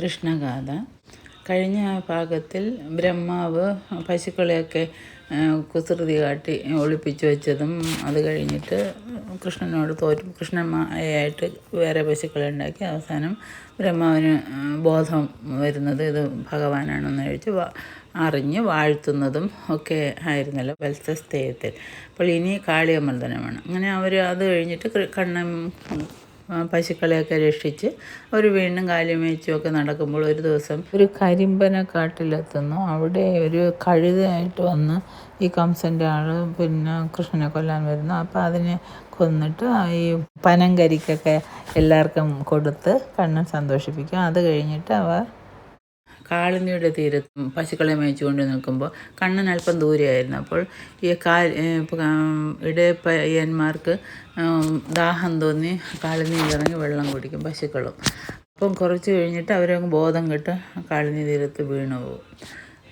കൃഷ്ണഗാഥ. കഴിഞ്ഞ ഭാഗത്തിൽ ബ്രഹ്മാവ് പശുക്കളെയൊക്കെ കുസൃതി കാട്ടി ഒളിപ്പിച്ചു വെച്ചതും അത് കഴിഞ്ഞിട്ട് കൃഷ്ണനോട് തോറ്റു. കൃഷ്ണമായിട്ട് വേറെ പശുക്കളെ ഉണ്ടാക്കി. അവസാനം ബ്രഹ്മാവിന് ബോധം വരുന്നത് ഇത് ഭഗവാനാണെന്ന് കഴിച്ച് അറിഞ്ഞ് വാഴ്ത്തുന്നതും ഒക്കെ ആയിരുന്നല്ലോ വത്സസ്തേയത്തിൽ അപ്പോൾ ഇനി കാളിയമർദ്ദനമാണ്. അങ്ങനെ അവർ അത് കഴിഞ്ഞിട്ട് കണ്ണം കണ്ണൻ പശുക്കളെയൊക്കെ രക്ഷിച്ച് അവർ വീണ്ടും കാലിമേച്ചുമൊക്കെ നടക്കുമ്പോൾ ഒരു ദിവസം ഒരു കരിമ്പന കാട്ടിലെത്തുന്നു. അവിടെ ഒരു കഴുതയായിട്ട് വന്ന് ഈ കംസന്റെ ആൾ പിന്നെ കൃഷ്ണനെ കൊല്ലാൻ വരുന്നു. അപ്പോൾ അതിനെ കൊന്നിട്ട് ഈ പനങ്കരിക്കൊക്കെ എല്ലാവർക്കും കൊടുത്ത് കണ്ണൻ സന്തോഷിപ്പിക്കും. അത് കഴിഞ്ഞിട്ട് അവർ കാളിനിയുടെ തീരത്ത് പശുക്കളെ മേയിച്ചുകൊണ്ട് നിൽക്കുമ്പോൾ കണ്ണൻ അല്പം ദൂരെയായിരുന്നു. അപ്പോൾ ഈ കാ ഇടയപ്പയ്യന്മാർക്ക് ദാഹം തോന്നി കാളിനിയിൽ ഇറങ്ങി വെള്ളം കുടിക്കും പശുക്കളും. അപ്പം കുറച്ച് കഴിഞ്ഞിട്ട് അവരങ്ങ് ബോധം കെട്ട് കാളിനി തീരത്ത് വീണു പോകും.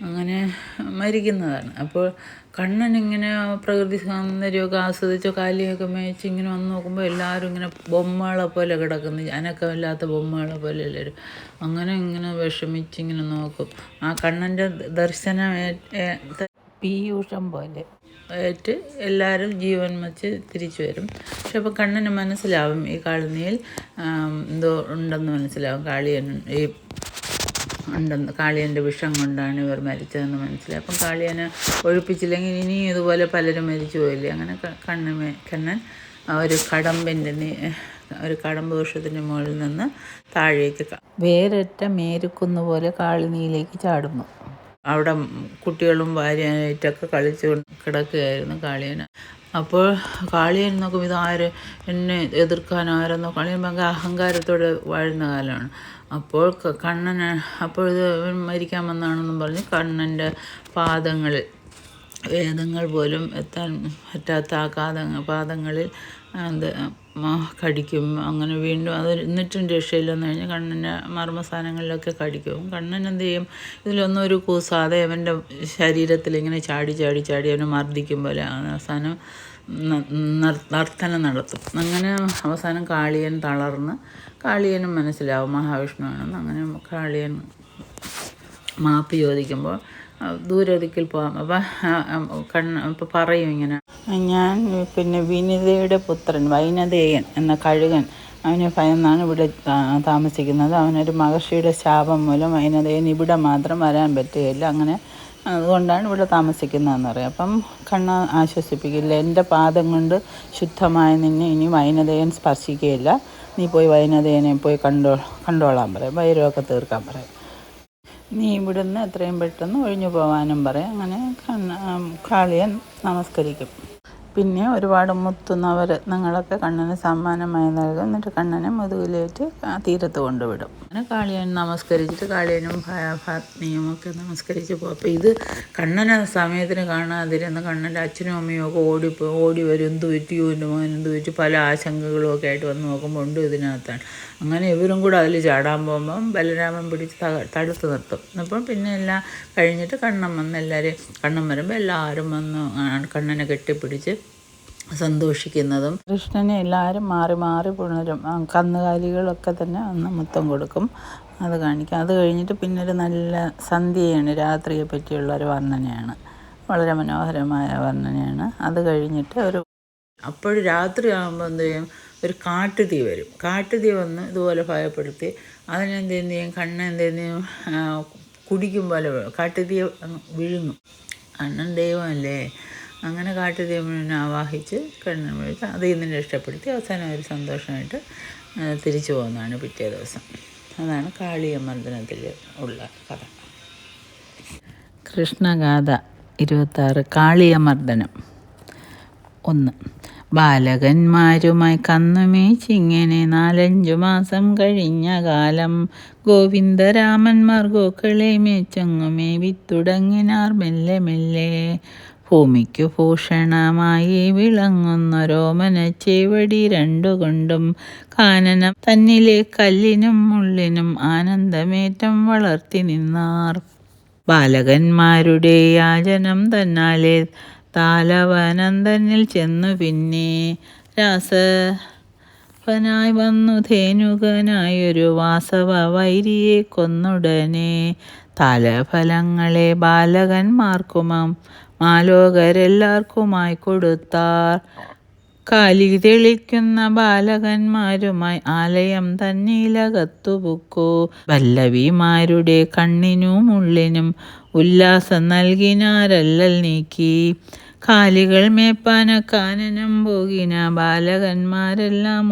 അങ്ങനെ മരിക്കുന്നതാണ്. അപ്പോൾ കണ്ണൻ ഇങ്ങനെ പ്രകൃതി സൗന്ദര്യമൊക്കെ ആസ്വദിച്ച് കാലിയൊക്കെ മേയിച്ച് ഇങ്ങനെ വന്ന് നോക്കുമ്പോൾ എല്ലാവരും ഇങ്ങനെ ബൊമ്മകളെ പോലെ കിടക്കുന്നു. അനക്കമില്ലാത്ത ബൊമ്മകളെ പോലെ എല്ലാവരും അങ്ങനെ ഇങ്ങനെ വിഷമിച്ച് ഇങ്ങനെ നോക്കും. ആ കണ്ണന്റെ ദർശനം പീയൂഷം പോലെ ആയിട്ട് എല്ലാവരും ജീവൻ വച്ച് തിരിച്ചു വരും. പക്ഷെ അപ്പോൾ കണ്ണന് മനസ്സിലാവും ഈ കാളിനിയിൽ എന്തോ ഉണ്ടെന്ന് മനസ്സിലാവും. കാളിയൻ ഈ ഉണ്ടെന്ന് കാളിയന്റെ വിഷം കൊണ്ടാണ് ഇവർ മരിച്ചതെന്ന് മനസ്സിലായി. അപ്പം കാളിയനെ ഒഴിപ്പിച്ചില്ലെങ്കിൽ ഇനിയും ഇതുപോലെ പലരും മരിച്ചു പോയില്ലേ? അങ്ങനെ കണ്ണ് കണ്ണൻ ഒരു കടമ്പിന്റെ ഒരു കടമ്പ് വൃക്ഷത്തിന്റെ മുകളിൽ നിന്ന് താഴേക്ക് വേരറ്റ മേരുക്കുന്ന് പോലെ കാളിനിയിലേക്ക് ചാടുന്നു. അവിടെ കുട്ടികളും ഭാര്യയായിട്ടൊക്കെ കളിച്ചു കിടക്കുകയായിരുന്നു കാളിയന്. അപ്പോൾ കാളിയൻ നോക്കും ഇത് ആര് എന്നെ എതിർക്കാൻ ആരെന്നോ കാളിയൻ ഭയങ്കര അഹങ്കാരത്തോടെ വാഴുന്ന കാലമാണ്. അപ്പോൾ കണ്ണന് അപ്പോൾ മരിക്കാൻ വന്നാണെന്നും പറഞ്ഞ് കണ്ണന്റെ പാദങ്ങളിൽ വേദങ്ങൾ പോലും എത്താൻ പറ്റാത്ത ആ കാത പാദങ്ങളിൽ എന്ത് കടിക്കും. അങ്ങനെ വീണ്ടും അത് എന്നിട്ടും രക്ഷയില്ലെന്ന് കഴിഞ്ഞ് കണ്ണന്റെ മർമ്മസ്ഥാനങ്ങളിലൊക്കെ കടിക്കും. കണ്ണൻ എന്ത് ചെയ്യും? ഇതിലൊന്നും ഒരു കൂസാതെ അവന്റെ ശരീരത്തിൽ ഇങ്ങനെ ചാടി ചാടി ചാടി അവനെ മർദ്ദിക്കും പോലെ. അവസാനം നർത്തനം നടത്തും. അങ്ങനെ അവസാനം കാളിയൻ തളർന്ന് കാളിയനും മനസ്സിലാവും മഹാവിഷ്ണുവാണെന്ന്. അങ്ങനെ കാളിയൻ മാപ്പ് ചോദിക്കുമ്പോൾ ദൂരദിക്കിൽ പോകാം അപ്പം കണ്ണ് അപ്പോൾ പറയും ഇങ്ങനെ ഞാൻ പിന്നെ വിനിതയുടെ പുത്രൻ വൈനതേയൻ എന്ന കഴുകൻ. അവനെ ഭയന്നാണ് ഇവിടെ താമസിക്കുന്നത്. അവനൊരു മഹർഷിയുടെ ശാപം മൂലം വൈനതേയൻ ഇവിടെ മാത്രം വരാൻ പറ്റുകയില്ല. അങ്ങനെ അതുകൊണ്ടാണ് ഇവിടെ താമസിക്കുന്നതെന്ന് പറയും അപ്പം കണ്ണ ആശ്വസിപ്പിക്കില്ല. എന്റെ പാദം കൊണ്ട് ശുദ്ധമായ നിന്നെ ഇനി വൈനതയൻ സ്പർശിക്കുകയില്ല. നീ പോയി വൈനതയനെ പോയി കണ്ടോ കണ്ടോളാൻ പറയും. വൈരമൊക്കെ തീർക്കാൻ പറയും. നീ ഇവിടുന്ന് എത്രയും പെട്ടെന്ന് ഒഴിഞ്ഞു പോകാനും പറയും. അങ്ങനെ കണ്ണ കാളിയൻ നമസ്കരിക്കും. പിന്നെ ഒരുപാട് മുത്തുന്നവർ നിങ്ങളൊക്കെ കണ്ണന് സമ്മാനമായി നൽകും. എന്നിട്ട് കണ്ണനെ മുതുകിലേറ്റ് തീരത്ത് കൊണ്ടുവിടും. അങ്ങനെ കാളിയൻ നമസ്കരിച്ചിട്ട് കാളിയനും ഭാത്മിയും ഒക്കെ നമസ്കരിച്ച് പോകും അപ്പോൾ ഇത് കണ്ണനെ സമയത്തിന് കാണാതിരുന്ന് കണ്ണന്റെ അച്ഛനും അമ്മയും ഒക്കെ ഓടിപ്പോ ഓടി വരും. എന്ത് പറ്റിയോ എന്റെ മോൻ എന്ത് പറ്റി? പല ആശങ്കകളും ഒക്കെ ആയിട്ട് വന്ന് നോക്കുമ്പോൾ ഉണ്ട് ഇതിനകത്താണ്. അങ്ങനെ ഇവരും കൂടെ അതിൽ ചാടാൻ പോകുമ്പം ബലരാമൻ പിടിച്ച് തടുത്ത് നിർത്തും. അപ്പം പിന്നെ എല്ലാം കഴിഞ്ഞിട്ട് കണ്ണൻ വന്ന് എല്ലാവരെയും കണ്ണൻ വരുമ്പോൾ എല്ലാവരും വന്ന് കണ്ണനെ കെട്ടിപ്പിടിച്ച് സന്തോഷിക്കുന്നതും. കൃഷ്ണനെ എല്ലാവരും മാറി മാറി പുണരും. കന്നുകാലികളൊക്കെ തന്നെ അന്ന് മൊത്തം കൊടുക്കും. അത് കാണിക്കും. അത് കഴിഞ്ഞിട്ട് പിന്നെ ഒരു നല്ല സന്ധ്യയാണ്. രാത്രിയെ പറ്റിയുള്ള ഒരു വർണനയാണ്. വളരെ മനോഹരമായ വർണനയാണ്. അത് കഴിഞ്ഞിട്ട് ഒരു അപ്പോൾ രാത്രി ആകുമ്പോൾ എന്ത് ചെയ്യും? ഒരു കാട്ടുതീ വരും. കാട്ടുതീ വന്ന് ഇതുപോലെ ഭയപ്പെടുത്തി അതിനെന്ത് ചെയ്യും കണ്ണ് എന്ത് ചെയ്യും കുടിക്കും പോലെ കാട്ടുതീ വിഴുങ്ങും. കണ്ണൻ ദൈവമല്ലേ? അങ്ങനെ കാട്ടുതീമിനെ ആവാഹിച്ച് കണ്ണൻ വിളിച്ച് അതിൽ രക്ഷപ്പെടുത്തി അവസാനം ഒരു സന്തോഷമായിട്ട് തിരിച്ചു പോകുന്നതാണ് പിറ്റേ ദിവസം. അതാണ് കാളിയമർദ്ദനത്തിൽ ഉള്ള കഥ. കൃഷ്ണഗാഥ ഇരുപത്താറ് കാളിയമർദ്ദനം ഒന്ന്. ബാലകന്മാരുമായി കന്നുമേച്ചിങ്ങനെ നാലഞ്ചു മാസം കഴിഞ്ഞ കാലം. ഗോവിന്ദരാമന്മാർ ഗോക്കളെ മേച്ചങ്ങുമേ വിത്തുടങ്ങിനാർ മെല്ലെ മെല്ലെ. ഭൂമിക്കു ഭൂഷണമായി വിളങ്ങുന്നൊരോമന ചേവടി രണ്ടുകൊണ്ടും കാനനം തന്നിലെ കല്ലിനും മുള്ളിനും ആനന്ദമേറ്റം വളർത്തി നിന്നാർ. ബാലകന്മാരുടെ യാചനം തന്നാലെ താലവനന്ദനിൽ ചെന്നു പിന്നെ രാസ ായി വന്നു ധേനുകനായൊരു വാസവ വൈരിയെ കൊന്നുടനെ. തലഫലങ്ങളെ ബാലകന്മാർക്കുമാം മാലോകരെല്ലാവർക്കുമായി കൊടുത്താർ. കാലി തെളിക്കുന്ന ബാലകന്മാരുമായി ആലയം തന്നിലകത്തു പുക്കു വല്ലവിമാരുടെ കണ്ണിനും ഉള്ളിനും ഉല്ലാസം നൽകിനാരല്ലൽ നീക്കി. കാലികൾ മേപ്പാന കാനനം പോകിന ബാലകന്മാരെല്ലാം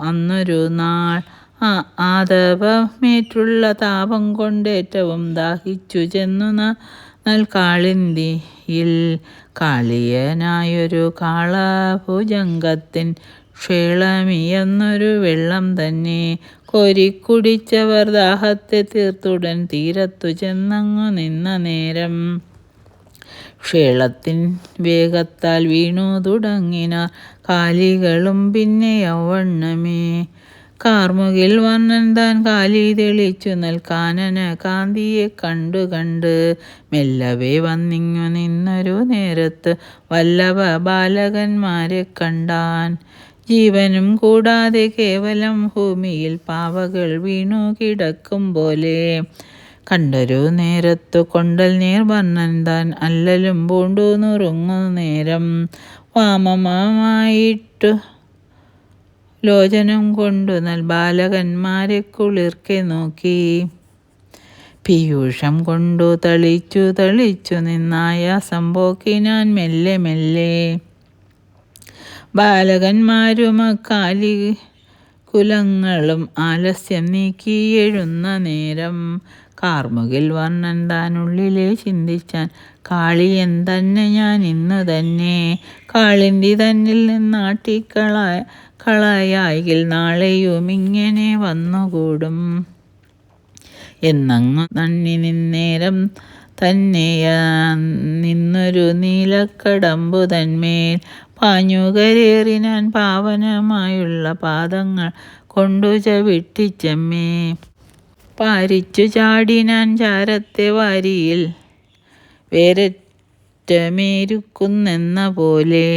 അന്നൊരു നാൾ ആദവമേറ്റുള്ള താപം കൊണ്ടേറ്റവും ദാഹിച്ചു ചെന്നു നൽകാളിന്തിയിൽ കാളിയനായൊരു കാളഭുജംഗത്തിൻ ക്ഷേളമിയെന്നൊരു വെള്ളം തന്നെ കോരിക്കുടിച്ചവർ ദാഹത്തെ തീർത്തുടൻ തീരത്തു ചെന്നങ്ങു നിന്ന നേരം. ക്ഷേളത്തിൻ വേഗത്താൽ വീണു തുടങ്ങിന കാലികളും പിന്നെ യൗവണ്ണമേ. കാർമുകിൽ വർണൻ താൻ കാലി തെളിച്ചു നിൽക്കാനന കാന്തിയെ കണ്ടു കണ്ട്. മെല്ലവേ വന്നിങ്ങു നിന്നൊരു നേരത്ത് വല്ലവ ബാലകന്മാരെ കണ്ടാൻ. ജീവനും കൂടാതെ കേവലം ഭൂമിയിൽ പാവകൾ വീണു കിടക്കും പോലെ. കണ്ടൊരു നേരത്തു കൊണ്ടൽ നീർ വർണൻ താൻ അല്ലലും പൂണ്ടു നുറുങ്ങു നേരം. വാമമായിട്ടു ലോചനം കൊണ്ടു നൽ ബാലകന്മാരെ കുളിർക്കെ നോക്കി. പീയൂഷം കൊണ്ടു തളിച്ചു തളിച്ചു നിന്നായാസം ഞാൻ മെല്ലെ മെല്ലെ. ബാലകന്മാരും അക്കാലി കുലങ്ങളും ആലസ്യം നീക്കി എഴുന്ന നേരം കാർമുകിൽ വർണൻ താനുള്ളിലെ ചിന്തിച്ചാൻ കാളിയൻ തന്നെ ഞാൻ ഇന്ന് തന്നെ. കാളിന്റെ തന്നിൽ നിന്നാട്ടിക്കളായ കളയായിൽ നാളെയും ഇങ്ങനെ വന്നുകൂടും. എന്നങ്ങ് നന്നി നിന്നേരം തന്നെയാ നിന്നൊരു നീലക്കടമ്പു തന്മേൽ പാഞ്ഞുകരേറി ഞാൻ പാവനമായുള്ള പാദങ്ങൾ കൊണ്ടു ചവിട്ടിച്ചമ്മേ. പാരിച്ചു ചാടി ഞാൻ ചാരത്തെ വാരിയിൽ വേരറ്റമേരുക്കുന്നെന്ന പോലെ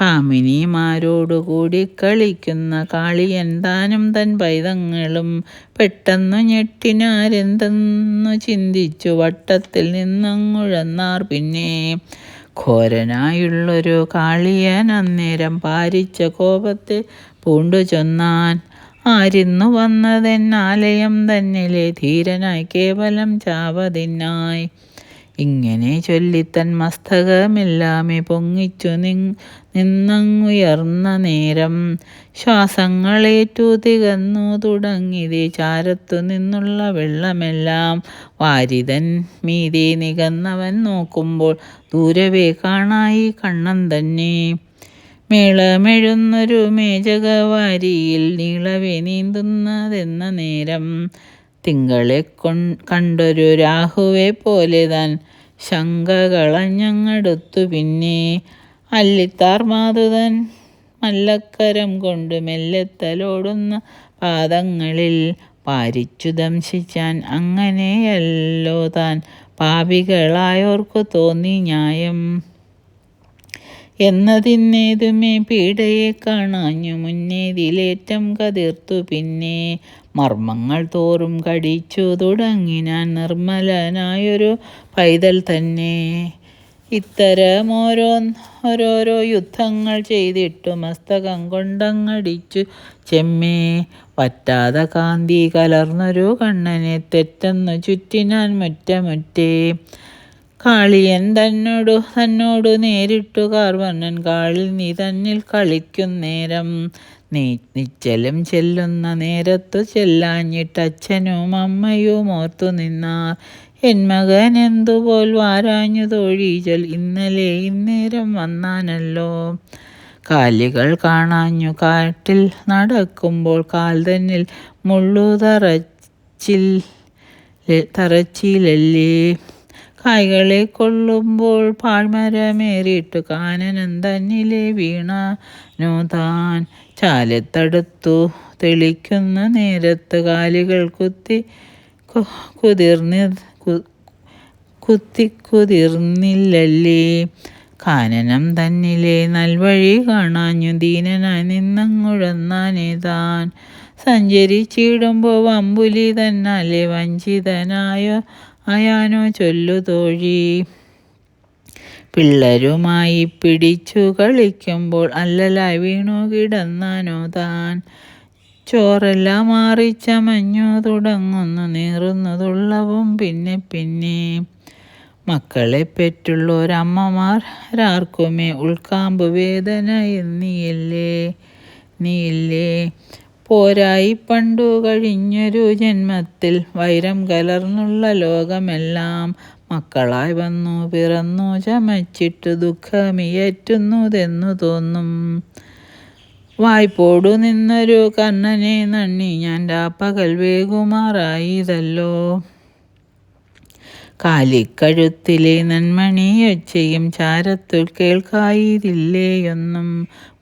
കാമിനിമാരോടുകൂടി കളിക്കുന്ന കാളിയൻ താനും തൻ പൈതങ്ങളും പെട്ടെന്നു ഞെട്ടിനാരെന്തെന്നു ചിന്തിച്ചു. വട്ടത്തിൽ നിന്നങ്ങുഴന്നാർ പിന്നെ. ഘോരനായുള്ളൊരു കാളിയൻ അന്നേരം പാരിച്ച കോപത്തെ പൂണ്ടു ചൊന്നാൻ. ആരിന്നു വന്നതെന്നാലയം തന്നിലെ ധീരനായി കേവലം ചാവതിനായി. ഇങ്ങനെ ചൊല്ലിത്തൻ മസ്തകമെല്ലാമേ പൊങ്ങിച്ചു നിന്നങ്ങുയർന്ന നേരം. ശ്വാസങ്ങളേറ്റു തികന്നു തുടങ്ങിതേ ചാരത്തു നിന്നുള്ള വെള്ളമെല്ലാം. വാരിതൻ മീതെ നികന്നവൻ നോക്കുമ്പോൾ ദൂരവേ കാണായി കണ്ണൻ തന്നെ. മേളമെഴുന്നൊരു മേജകവാരിയിൽ നീളവേ നീന്തുന്നതെന്ന നേരം. തിങ്കളെ കണ്ടൊരു രാഹുവെ പോലെ താൻ ശങ്കകളഞ്ഞങ്ങടുത്തു പിന്നെ. അല്ലിത്താർ മാതുതൻ മല്ലക്കരം കൊണ്ട് മെല്ലെത്തലോടുന്ന പാദങ്ങളിൽ പാരിച്ചു ദംശിച്ചാൻ അങ്ങനെയല്ലോ താൻ പാപികളായോർക്കു തോന്നി ന്യായം. എന്നതിന്നേതുമേ പീഡയെ കാണാഞ്ഞു മുന്നേതിലേറ്റം കതിർത്തു പിന്നെ. മർമ്മങ്ങൾ തോറും കടിച്ചു തുടങ്ങി ഞാൻ നിർമ്മലനായൊരു പൈതൽ തന്നെ. ഇത്തരം ഓരോ ഓരോരോ യുദ്ധങ്ങൾ ചെയ്തിട്ടു മസ്തകം കൊണ്ടങ്ങടിച്ചു ചെമ്മേ. പറ്റാതെ കാന്തി കലർന്നൊരു കണ്ണനെ തെറ്റെന്നു ചുറ്റിനാൻ മുറ്റമുറ്റേ കാളിയൻ തന്നോടു തന്നോടു നേരിട്ടു കാർവർണൻ കാളിൽ നീ തന്നിൽ കളിക്കുന്നേരം നീ നിശ്ചലം ചെല്ലുന്ന നേരത്തു ചെല്ലാഞ്ഞിട്ടച്ഛനും അമ്മയും ഓർത്തു നിന്നാർ എൻ മകൻ എന്തുപോൽ വാരാഞ്ഞു തൊഴിചൽ ഇന്നലെ ഇന്നേരം വന്നാനല്ലോ. കാലികൾ കാണാഞ്ഞു കാട്ടിൽ നടക്കുമ്പോൾ കാൽ തന്നിൽ മുള്ളു തറച്ചിൽ തറച്ചിലല്ലേ. കായ്കളെ കൊള്ളുമ്പോൾ പാഴ്മരമേറിയിട്ടു കാനനം തന്നിലെ വീണാനോ താൻ. ചാലത്തടുത്തു തെളിക്കുന്ന നേരത്ത് കാലുകൾ കുത്തി കുതിർന്നി കുത്തിക്കുതിർന്നില്ലല്ലേ കാനനം തന്നിലെ നൽവഴി കാണാഞ്ഞു ദീനനായി നിന്നങ്ങുഴന്നാനേ താൻ സഞ്ചരിച്ചിടുമ്പോൾ വമ്പുലി തന്നാലെ വഞ്ചിതനായോ അയാനോ ചൊല്ലു തോഴി. പിള്ളരുമായി പിടിച്ചു കളിക്കുമ്പോൾ അല്ലലായി വീണു കിടന്നാനോ താൻ. ചോറെല്ലാം മാറിച്ചമഞ്ഞു തുടങ്ങുന്നു നീറുന്നതുള്ളവും പിന്നെ പിന്നെ. മക്കളെ പെറ്റുള്ളൊരമ്മമാരാർക്കുമേ ഉൾക്കാമ്പ് വേദന എന്നീയല്ലേ നീയില്ലേ? പോരായി പണ്ടു കഴിഞ്ഞൊരു ജന്മത്തിൽ വൈരം കലർന്നുള്ള ലോകമെല്ലാം മക്കളായി വന്നു പിറന്നു ചമച്ചിട്ട് ദുഃഖമിയറ്റുന്നതെന്നു തോന്നും വായ്പോടു നിന്നൊരു കണ്ണനെ നണ്ണി ഞാൻ രാപ്പകൽ വേകുമാറായിതല്ലോ. കാലിക്കഴുത്തിലെ നന്മണിയൊച്ചയും ചാരത്തു കേൾക്കായിരില്ലേയൊന്നും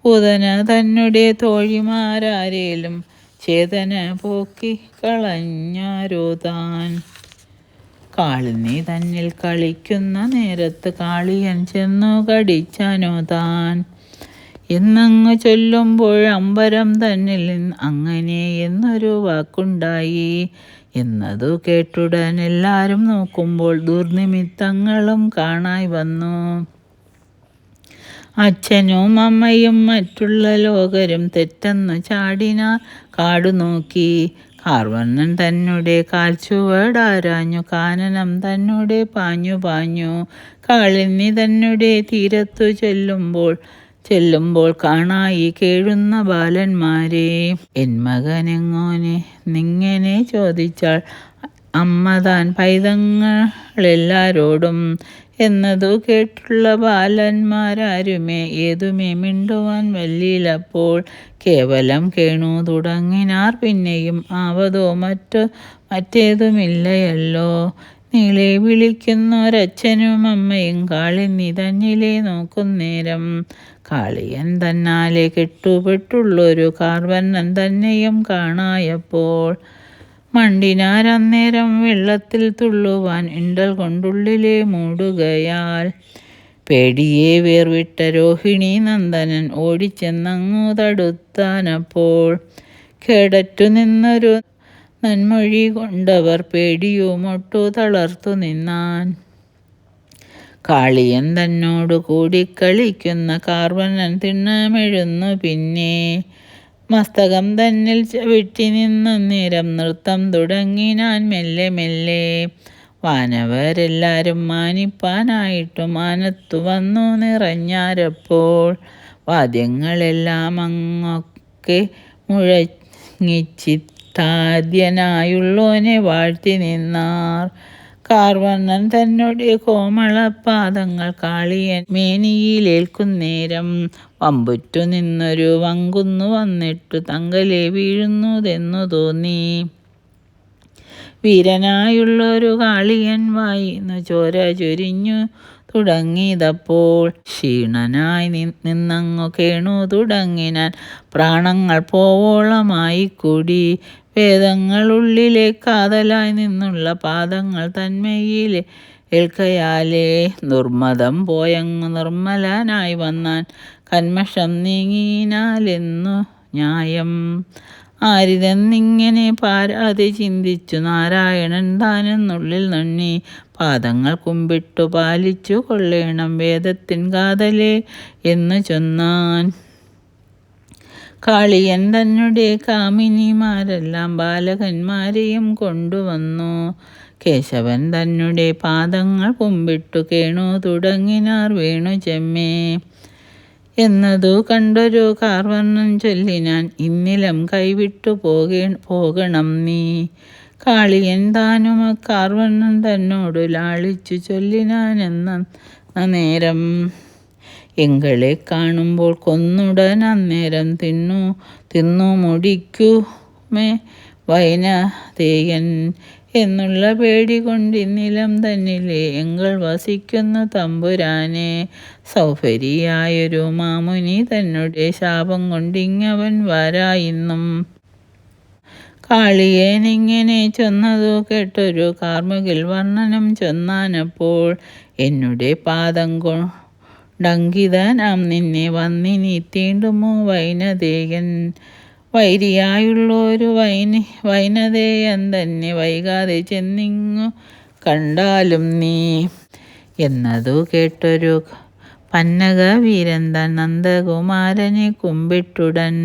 പുതന തന്നെ തോഴിമാരാരേലും ചേതന പോക്കി കളഞ്ഞാരോ താൻ കാളിനി തന്നിൽ കളിക്കുന്ന നേരത്ത് കാളിയൻ ചെന്നു കടിച്ചാനോ താൻ. എന്നങ്ങ് ചൊല്ലുമ്പോൾ അമ്പരം തന്നിൽ അങ്ങനെ എന്നൊരു വാക്കുണ്ടായി. എന്നതു കേട്ടുടൻ എല്ലാവരും നോക്കുമ്പോൾ ദുർനിമിത്തങ്ങളും കാണായി വന്നു. അച്ഛനും അമ്മയും മറ്റുള്ള ലോകരും തെറ്റെന്ന് ചാടിനാർ കാടു നോക്കി കാർവണ്ണൻ തന്നെ കാൽച്ചുവടാരാഞ്ഞു കാനനം തന്നെ പാഞ്ഞു പാഞ്ഞു. കാളിന്നി തന്നെ തീരത്തു ചെല്ലുമ്പോൾ ചെല്ലുമ്പോൾ കാണായി കേഴുന്ന ബാലന്മാരെ. എൻ മകനെങ്ങോനെ നിങ്ങനെ ചോദിച്ചാൽ അമ്മ താൻ പൈതങ്ങളെല്ലാരോടും എന്നതു കേട്ടുള്ള ബാലന്മാരാരുമേ ഏതുമേ മിണ്ടുവാൻ വല്ലിയിലപ്പോൾ കേവലം കേണു തുടങ്ങിനാർ പിന്നെയും ആവതോ മറ്റോ മറ്റേതുമില്ലയല്ലോ. നീളെ വിളിക്കുന്നൊരച്ഛനും അമ്മയും കാളിന്നി തന്നിലെ നോക്കുന്നേരം കാളിയൻ തന്നാലെ കെട്ടുപെട്ടുള്ളൊരു കാർവണ്ണൻ തന്നെയും കാണായപ്പോൾ മണ്ടിനാരന്നേരം വെള്ളത്തിൽ തുള്ളുവാൻ ഇണ്ടൽ കൊണ്ടുള്ളിലെ മൂടുകയാൽ. പേടിയെ വേർവിട്ട രോഹിണി നന്ദനൻ ഓടിച്ചെന്നങ്ങു തടുത്താനപ്പോൾ കേടറ്റു നിന്നൊരു നന്മൊഴി കൊണ്ടവർ പേടിയുമൊട്ടു തളർത്തു നിന്നാൻ. കാളിയൻ തന്നോടു കൂടി കളിക്കുന്ന കാർവനൻ തിണ്ണമെഴുന്നു പിന്നെ മസ്തകം തന്നിൽ ചവിട്ടി നിന്നേരം നൃത്തം തുടങ്ങി ഞാൻ മെല്ലെ മെല്ലെ. വാനവരെല്ലാരും മാനിപ്പാനായിട്ടു മാനത്തു വന്നു നിറഞ്ഞാരപ്പോൾ വാദ്യങ്ങളെല്ലാം അങ്ങൊക്കെ മുഴങ്ങിച്ചിത്താദ്യനായുള്ളോനെ വാഴ്ത്തി നിന്നാർ. കാർവർണൻ തന്നോട് കോമളപാദങ്ങൾ കാളിയൻ മേനിയിലേൽക്കുന്നേരം വമ്പുറ്റു നിന്നൊരു വങ്കുന്നു വന്നിട്ടു തങ്കലെ വീഴുന്നതെന്നു തോന്നി. വീരനായുള്ളൊരു കാളിയൻ വായിന്നു ചോര ചൊരിഞ്ഞു തുടങ്ങിയതപ്പോൾ ക്ഷീണനായി നിന്നങ്ങു കേണു തുടങ്ങിനാൻ പ്രാണങ്ങൾ പോവോളമായി കൂടി. വേദങ്ങളുള്ളിലെ കാതലായി നിന്നുള്ള പാദങ്ങൾ തന്മയിലെ ഏൽക്കയാലേ. ദുർമതം പോയങ്ങു നിർമ്മലനായി വന്നാൻ കന്മഷം നീങ്ങിനാലെന്നു ന്യായം. ആരിതെന്നിങ്ങനെ പാരാതെ ചിന്തിച്ചു നാരായണൻ താനെന്നുള്ളിൽ നണ്ണി പാദങ്ങൾ കുമ്പിട്ടു പാലിച്ചു കൊള്ളേണം വേദത്തിൻ കാതലേ എന്ന് ചൊന്നാൻ. കാളിയൻ തന്നെ കാമിനിമാരെല്ലാം ബാലകന്മാരെയും കൊണ്ടുവന്നു. കേശവൻ തന്നെ പാദങ്ങൾ കുമ്പിട്ടു കേണു തുടങ്ങിനാർ വീണു ചെമ്മേ. എന്നതു കണ്ടൊരു കാർവർണൻ ചൊല്ലിനാൻ ഇന്നിലം കൈവിട്ടു പോകേ പോകണം നീ. കാളിയൻ താനും കാർവർണൻ തന്നോടു ലാളിച്ചു ചൊല്ലിനാൻ എന്ന നേരം എങ്കളെ കാണുമ്പോൾ കൊന്നുടൻ അന്നേരം തിന്നു തിന്നു മുടിക്കുമേ. വൈനതേയൻ എന്നുള്ള പേടി കൊണ്ട് നിലം തന്നിലെ എങ്കൾ വസിക്കുന്ന തമ്പുരാനെ. സൗഫരിയായൊരു മാമുനി തന്നെ ശാപം കൊണ്ടിങ്ങവൻ വരായിന്നും കാളിയേനിങ്ങനെ ചൊന്നതു കേട്ടൊരു കാർമുകിൽ വർണനം ചൊന്നാനപ്പോൾ എന്നുടെ പാദം കൊ ഡങ്കിതനാം നിന്നെ വന്നിനി തീണ്ടുമോ വൈനതേയൻ വൈരിയായുള്ളൊരു വൈനി വൈനതേയൻ തന്നെ വൈകാതെ ചെന്നിങ്ങു കണ്ടാലും നീ. എന്നതു കേട്ടൊരു പന്നക വീരന്ത നന്ദകുമാരനെ കുമ്പിട്ടുടൻ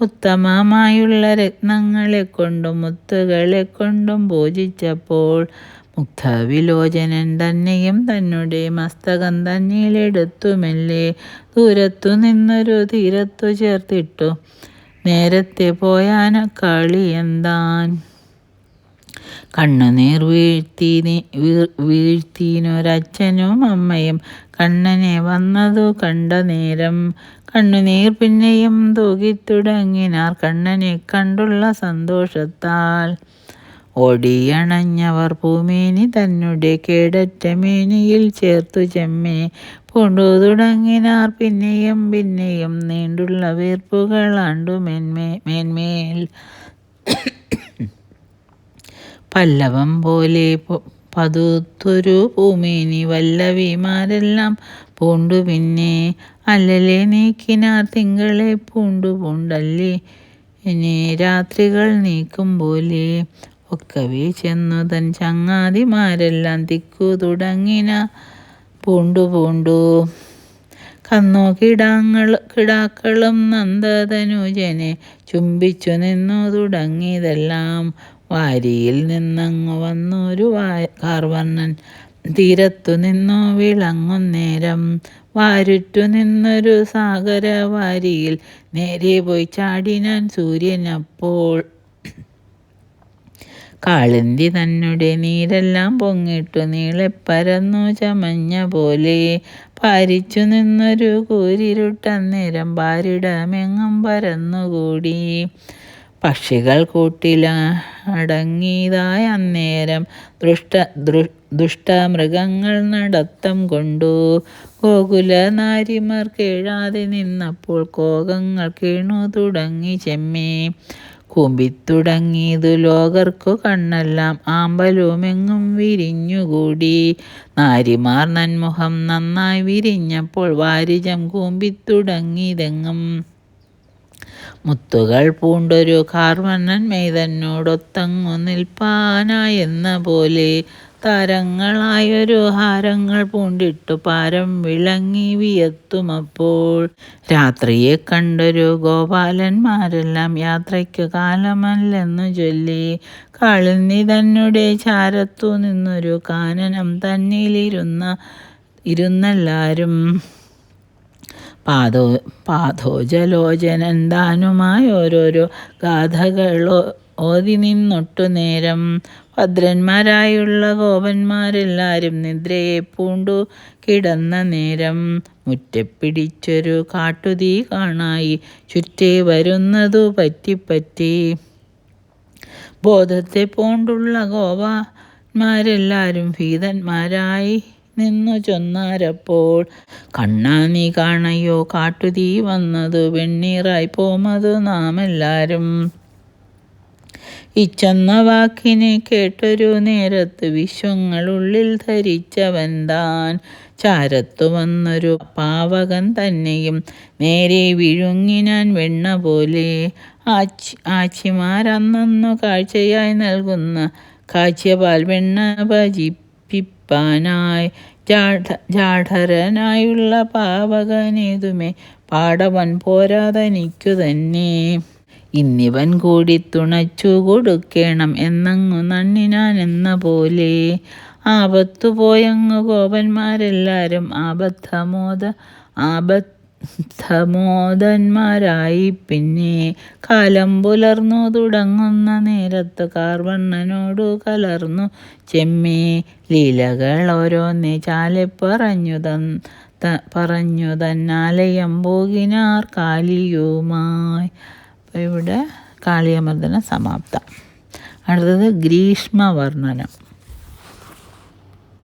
ഉത്തമമായുള്ള രത്നങ്ങളെ കൊണ്ടും മുത്തുകളെ കൊണ്ടും പൂജിച്ചപ്പോൾ മുഗ്ധവിലോചനൻ തന്നെയും തന്നെ മസ്തകം തന്നിലെടുത്തു മെല്ലെ ദൂരത്തു നിന്നൊരു തീരത്തു ചേർത്തിട്ടു. നേരത്തെ പോയാന കളി എന്താൻ കണ്ണുനീർ വീഴ്ത്തി വീഴ്ത്തീനൊരച്ഛനും അമ്മയും. കണ്ണനെ വന്നതു കണ്ട നേരം കണ്ണുനീർ പിന്നെയും തൂകിത്തുടങ്ങിനാർ. കണ്ണനെ കണ്ടുള്ള സന്തോഷത്താൽ ഓടിയണഞ്ഞവർ പൂമേനി തന്നെ കേടറ്റ മേനിയിൽ ചേർത്തു ചെമ്മേ. കൊണ്ടു തുടങ്ങിനാർ പിന്നെയും പിന്നെയും നീണ്ടുള്ള വീർപ്പുകൾ ആണ്ടു മേന്മേ മേന്മേൽ. പല്ലവം പോലെ പതുത്തൊരു ഭൂമിനി വല്ലവിമാരെല്ലാം പൂണ്ടു പിന്നെ. അല്ലലെ നീക്കിനാർ തിങ്കളെ പൂണ്ടു പൂണ്ടല്ലേ. ഇനി രാത്രികൾ നീക്കും പോലെ ഒക്കവേ ചെന്നു തൻ ചങ്ങാതിമാരെല്ലാം തിക്കു തുടങ്ങിന. പൂണ്ടു പൂണ്ടു. കന്നോ കിടാങ്ങൾ കിടാക്കളും നന്ദതനുജനെ ചുംബിച്ചു നിന്നു തുടങ്ങിയതെല്ലാം. വാരിയിൽ നിന്നങ്ങു വന്നൊരു കാർവർണൻ തീരത്തു നിന്നു വിളങ്ങുന്നേരം വാരുറ്റു നിന്നൊരു സാഗര വാരിയിൽ നേരെ പോയി ചാടിനാൻ സൂര്യനപ്പോൾ കാളിന്തി തന്നെ നീരെല്ലാം പൊങ്ങിട്ടു നീളെ പരന്നു ചമഞ്ഞ പോലെ. പാരിച്ചു നിന്നൊരു കൂരിരുട്ടന്നേരം പാരിടമെങ്ങും പരന്നുകൂടി. പക്ഷികൾ കൂട്ടില അടങ്ങിയതായ അന്നേരം ദൃഷ്ട ദുഷ്ടമൃഗങ്ങൾ നടത്തം കൊണ്ടു. ഗോകുല നാരിമാർ കേഴാതെ നിന്നപ്പോൾ കോകങ്ങൾ കേണു തുടങ്ങി ചെമ്മേ. കുമ്പിത്തുടങ്ങിയതു ലോകർക്കു കണ്ണെല്ലാം ആമ്പലുമെങ്ങും വിരിഞ്ഞുകൂടി. നാരിമാർ നന്മുഖം നന്നായി വിരിഞ്ഞപ്പോൾ വാരിജം കൂമ്പിത്തുടങ്ങിയതെങ്ങും. മുത്തുകൾ പൂണ്ടൊരു കാർവണ്ണൻ മെയ്തന്നോടൊത്തങ്ങു നിൽപ്പാനായെന്ന പോലെ താരങ്ങളായൊരു ഹാരങ്ങൾ പൂണ്ടിട്ടു പാരം വിളങ്ങി വിയത്തുമപ്പോൾ. രാത്രിയെ കണ്ടൊരു ഗോപാലന്മാരെല്ലാം യാത്രയ്ക്കു കാലമല്ലെന്നു ചൊല്ലി. കാളിന്നി തന്നെ ചാരത്തു നിന്നൊരു കാനനം തന്നിലിരുന്ന ഇരുന്നെല്ലാരും. പാദോ പാദോജലോചനൻ താനുമായി ഓരോരോ ഗാഥകളോ ഓതി നിന്നൊട്ടു നേരം. ഭദ്രന്മാരായുള്ള ഗോപന്മാരെല്ലാരും നിദ്രയെ പൂണ്ടു കിടന്ന നേരം മുറ്റപ്പിടിച്ചൊരു കാട്ടുതീ കാണായി. ചുറ്റേ വരുന്നതു പറ്റിപ്പറ്റി ബോധത്തെ പോണ്ടുള്ള ഗോപന്മാരെല്ലാരും ഭീതന്മാരായി നിന്നു ചൊന്നാരപ്പോൾ കണ്ണാ നീ കാണയോ കാട്ടുതീ വന്നതു വെണ്ണീറായി പോമതു നാമെല്ലാരും. ഇച്ചെന്ന വാക്കിനെ കേട്ടൊരു നേരത്ത് വിശ്വങ്ങളുള്ളിൽ ധരിച്ചവൻ താൻ. ചാരത്തു വന്നൊരു പാവകൻ തന്നെയും നേരെ വിഴുങ്ങിനാൻ വെണ്ണ പോലെ. ആച്ചി ആച്ചിമാരന്നു കാഴ്ചയായി നൽകുന്ന കാഴ്ചപാൽ വെണ്ണ ഭജിപ്പിപ്പാനായി. ജാഠ ജാഠരനായുള്ള പാവകനേതുമേ പാടവൻ പോരാതനിക്കു തന്നെ ഇന്നിവൻ കൂടി തുണച്ചു കൊടുക്കണം എന്നങ്ങു നണ്ണിനാൻ എന്ന പോലെ. ആപത്തു പോയങ്ങു ഗോപന്മാരെല്ലാരും ആബദ്ധമോദ ആബദ്ധമോദന്മാരായി. പിന്നെ കാലം പുലർന്നു തുടങ്ങുന്ന നേരത്ത് കാർവണ്ണനോടു കലർന്നു. ചെമ്മേ ലീലകൾ ഓരോന്നേ ചാലെ പറഞ്ഞു തൻ പറഞ്ഞു തന്നാലയം പോകിനാർ കാലിയുമായി. ഇവിടെ കാളിയമർദ്ദനം സമാപ്തം. അടുത്തത് ഗ്രീഷ്മവർണനം.